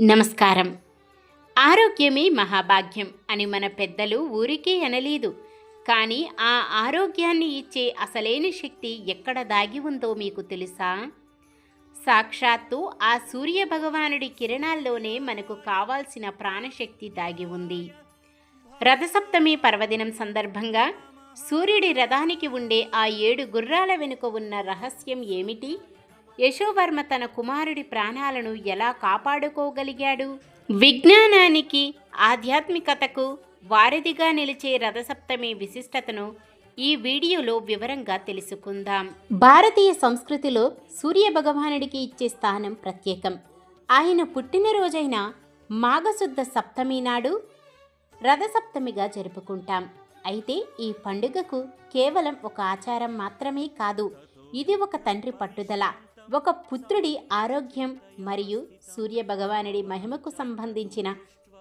నమస్కారం. ఆరోగ్యమే మహాభాగ్యం అని మన పెద్దలు ఊరికే అనలేదు. కానీ ఆ ఆరోగ్యాన్ని ఇచ్చే అసలైన శక్తి ఎక్కడ దాగి ఉందో మీకు తెలుసా? సాక్షాత్తు ఆ సూర్య భగవానుడి కిరణాల్లోనే మనకు కావాల్సిన ప్రాణశక్తి దాగి ఉంది. రథసప్తమి పర్వదినం సందర్భంగా సూర్యుడి రథానికి ఉండే ఆ ఏడు గుర్రాల వెనుక ఉన్న రహస్యం ఏమిటి? యశోవర్మ తన కుమారుడి ప్రాణాలను ఎలా కాపాడుకోగలిగాడు? విజ్ఞానానికి ఆధ్యాత్మికతకు వారధిగా నిలిచే రథసప్తమి విశిష్టతను ఈ వీడియోలో వివరంగా తెలుసుకుందాం. భారతీయ సంస్కృతిలో సూర్య భగవానుడికి ఇచ్చే స్థానం ప్రత్యేకం. ఆయన పుట్టినరోజైన మాఘశుద్ధ సప్తమి నాడు రథసప్తమిగా జరుపుకుంటాం. అయితే ఈ పండుగకు కేవలం ఒక ఆచారం మాత్రమే కాదు ఇది ఒక తండ్రి పట్టుదల. ఒక పుత్రుడి ఆరోగ్యం మరియు సూర్య భగవానుడి మహిమకు సంబంధించిన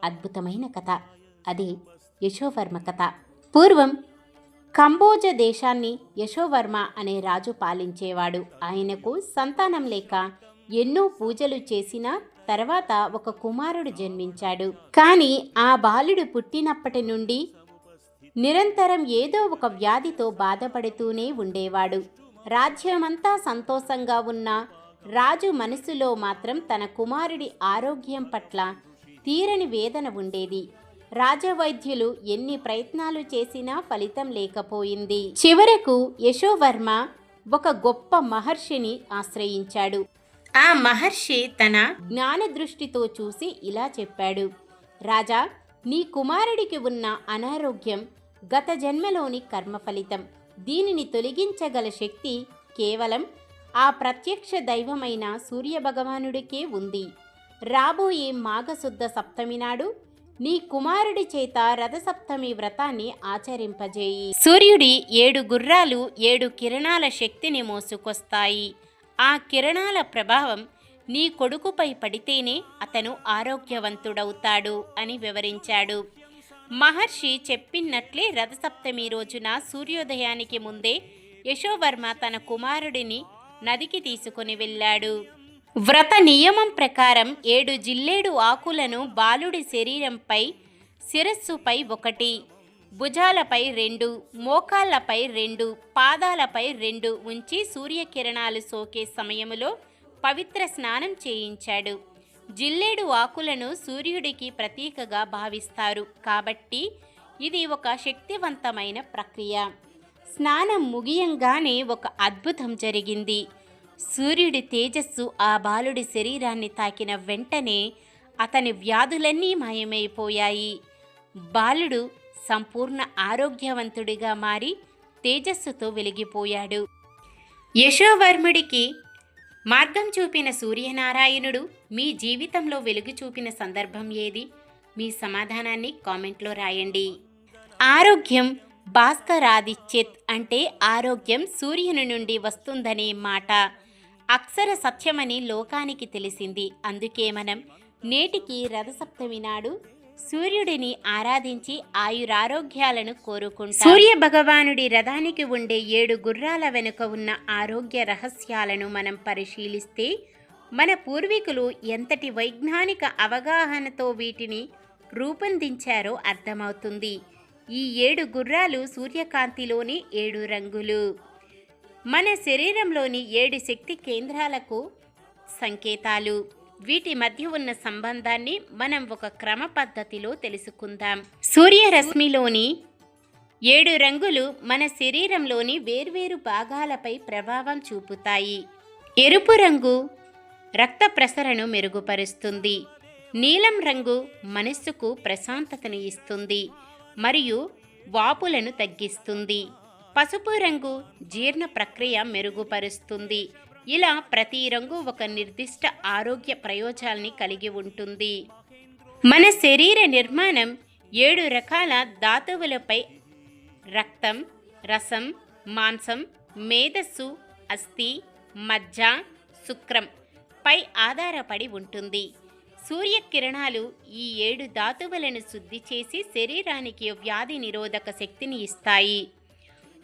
అద్భుతమైన కథ. అది యశోవర్మ కథ. పూర్వం కంబోజ దేశాన్ని యశోవర్మ అనే రాజు పాలించేవాడు. ఆయనకు సంతానం లేక ఎన్నో పూజలు చేసిన తర్వాత ఒక కుమారుడు జన్మించాడు. కానీ ఆ బాలుడు పుట్టినప్పటి నుండి నిరంతరం ఏదో ఒక వ్యాధితో బాధపడుతూనే ఉండేవాడు. రాజ్యమంతా సంతోషంగా ఉన్న రాజు మనసులో మాత్రం తన కుమారుడి ఆరోగ్యం పట్ల తీరని వేదన ఉండేది. రాజవైద్యులు ఎన్ని ప్రయత్నాలు చేసినా ఫలితం లేకపోయింది. చివరకు యశోవర్మ ఒక గొప్ప మహర్షిని ఆశ్రయించాడు. ఆ మహర్షి తన జ్ఞాన దృష్టితో చూసి ఇలా చెప్పాడు. రాజా నీ కుమారుడికి ఉన్న అనారోగ్యం గత జన్మలోని కర్మ ఫలితం దీనిని తొలగించగల శక్తి కేవలం ఆ ప్రత్యక్ష దైవమైన సూర్యభగవానుడికే ఉంది. రాబోయే మాఘశుద్ధ సప్తమి నాడు నీ కుమారుడి చేత రథసప్తమి వ్రతాన్ని ఆచరింపజేయి. సూర్యుడి ఏడు గుర్రాలు ఏడు కిరణాల శక్తిని మోసుకొస్తాయి. ఆ కిరణాల ప్రభావం నీ కొడుకుపై పడితేనే అతను ఆరోగ్యవంతుడవుతాడు అని వివరించాడు. మహర్షి చెప్పినట్లే రథసప్తమి రోజున సూర్యోదయానికి ముందే యశోవర్మ తన కుమారుడిని నదికి తీసుకుని వెళ్ళాడు. వ్రత నియమం ప్రకారం ఏడు జిల్లేడు ఆకులను బాలుడి శరీరంపై శిరస్సుపై ఒకటి భుజాలపై రెండు మోకాళ్ళపై రెండు పాదాలపై రెండు ఉంచి సూర్యకిరణాలు సోకే సమయంలో పవిత్ర స్నానం చేయించాడు. జిల్లేడు ఆకులను సూర్యుడికి ప్రతీకగా భావిస్తారు. కాబట్టి ఇది ఒక శక్తివంతమైన ప్రక్రియ. స్నానం ముగియంగానే ఒక అద్భుతం జరిగింది. సూర్యుడి తేజస్సు ఆ బాలుడి శరీరాన్ని తాకిన వెంటనే అతని వ్యాధులన్నీ మాయమైపోయాయి. బాలుడు సంపూర్ణ ఆరోగ్యవంతుడిగా మారి తేజస్సుతో వెలిగిపోయాడు. యశోవర్ముడికి మార్గం చూపిన సూర్యనారాయణుడు మీ జీవితంలో వెలుగు చూపిన సందర్భం ఏది? మీ సమాధానాన్ని కామెంట్లో రాయండి. ఆరోగ్యం భాస్కరాదిచ్యత్ అంటే ఆరోగ్యం సూర్యుని నుండి వస్తుందనే మాట. అక్షర సత్యమని లోకానికి తెలిసింది. అందుకే మనం నేటికి రథసప్తమి నాడు సూర్యుడిని ఆరాధించి ఆయురారోగ్యాలను కోరుకుంటారు. సూర్య భగవానుడి రథానికి ఉండే ఏడు గుర్రాల వెనుక ఉన్న ఆరోగ్య రహస్యాలను మనం పరిశీలిస్తే మన పూర్వీకులు ఎంతటి వైజ్ఞానిక అవగాహనతో వీటిని రూపొందించారో అర్థమవుతుంది. ఈ ఏడు గుర్రాలు సూర్యకాంతిలోని ఏడు రంగులు. మన శరీరంలోని ఏడు శక్తి కేంద్రాలకు సంకేతాలు. వీటి మధ్య ఉన్న సంబంధాన్ని మనం ఒక క్రమ పద్ధతిలో తెలుసుకుందాం. సూర్యరశ్మిలోని ఏడు రంగులు మన శరీరంలోని వేర్వేరు భాగాలపై ప్రభావం చూపుతాయి. ఎరుపు రంగు రక్త ప్రసరణను మెరుగుపరుస్తుంది. నీలం రంగు మనస్సుకు ప్రశాంతతను ఇస్తుంది మరియు వాపులను తగ్గిస్తుంది. పసుపు రంగు జీర్ణ ప్రక్రియ మెరుగుపరుస్తుంది. ఇలా ప్రతి రంగు ఒక నిర్దిష్ట ఆరోగ్య ప్రయోజనాల్ని కలిగి ఉంటుంది. మన శరీర నిర్మాణం ఏడు రకాల ధాతువులపై రక్తం రసం మాంసం మేధస్సు అస్థి మజ్జ శుక్రం పై ఆధారపడి ఉంటుంది. సూర్యకిరణాలు ఈ ఏడు ధాతువులను శుద్ధి చేసి శరీరానికి వ్యాధి నిరోధక శక్తిని ఇస్తాయి.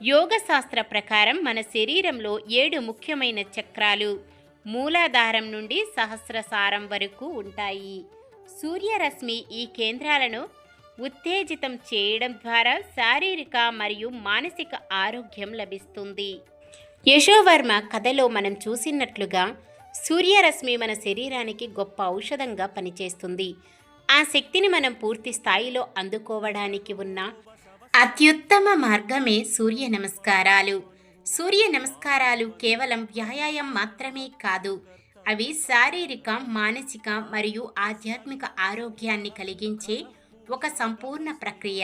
యోగ శాస్త్ర ప్రకారం మన శరీరంలో ఏడు ముఖ్యమైన చక్రాలు మూలాధారం నుండి సహస్రసారం వరకు ఉంటాయి. సూర్యరశ్మి ఈ కేంద్రాలను ఉత్తేజితం చేయడం ద్వారా శారీరక మరియు మానసిక ఆరోగ్యం లభిస్తుంది. యశోవర్మ కథలో మనం చూసినట్లుగా సూర్యరశ్మి మన శరీరానికి గొప్ప ఔషధంగా పనిచేస్తుంది. ఆ శక్తిని మనం పూర్తి స్థాయిలో అందుకోవడానికి ఉన్న అత్యుత్తమ మార్గమే సూర్య నమస్కారాలు. సూర్య నమస్కారాలు కేవలం వ్యాయామం మాత్రమే కాదు అవి శారీరక మానసిక మరియు ఆధ్యాత్మిక ఆరోగ్యాన్ని కలిగించే ఒక సంపూర్ణ ప్రక్రియ.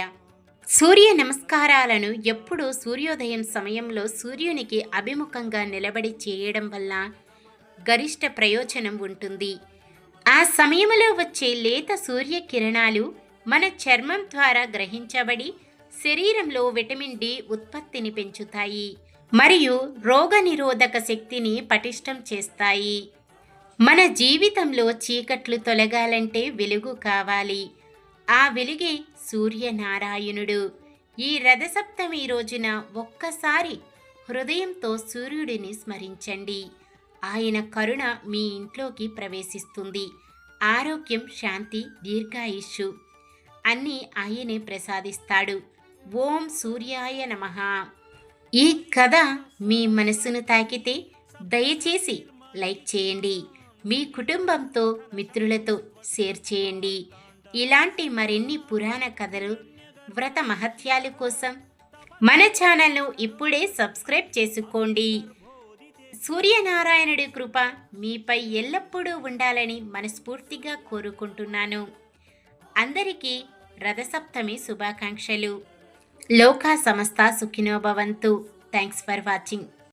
సూర్య నమస్కారాలను ఎప్పుడూ సూర్యోదయం సమయంలో సూర్యునికి అభిముఖంగా నిలబడి చేయడం వల్ల గరిష్ట ప్రయోజనం ఉంటుంది. ఆ సమయంలో వచ్చే లేత సూర్యకిరణాలు మన చర్మం ద్వారా గ్రహించబడి శరీరంలో విటమిన్ డి ఉత్పత్తిని పెంచుతాయి మరియు రోగనిరోధక శక్తిని పటిష్టం చేస్తాయి. మన జీవితంలో చీకట్లు తొలగాలంటే వెలుగు కావాలి. ఆ వెలుగే సూర్యనారాయణుడు. ఈ రథసప్తమి రోజున ఒక్కసారి హృదయంతో సూర్యుడిని స్మరించండి. ఆయన కరుణ మీ ఇంట్లోకి ప్రవేశిస్తుంది. ఆరోగ్యం శాంతి దీర్ఘాయుష్షు అన్నీ ఆయనే ప్రసాదిస్తాడు. ఓం సూర్యాయ నమః. ఈ కథ మీ మనసును తాకితే దయచేసి లైక్ చేయండి. మీ కుటుంబంతో మిత్రులతో షేర్ చేయండి. ఇలాంటి మరిన్ని పురాణ కథలు వ్రత మహత్యాలు కోసం మన ఛానల్ను ఇప్పుడే సబ్స్క్రైబ్ చేసుకోండి. సూర్యనారాయణుడి కృప మీపై ఎల్లప్పుడూ ఉండాలని మనస్ఫూర్తిగా కోరుకుంటున్నాను. అందరికీ రథసప్తమి శుభాకాంక్షలు. లోకా సమస్త సుఖినోభవంతు థ్యాంక్స్ ఫర్ వాచింగ్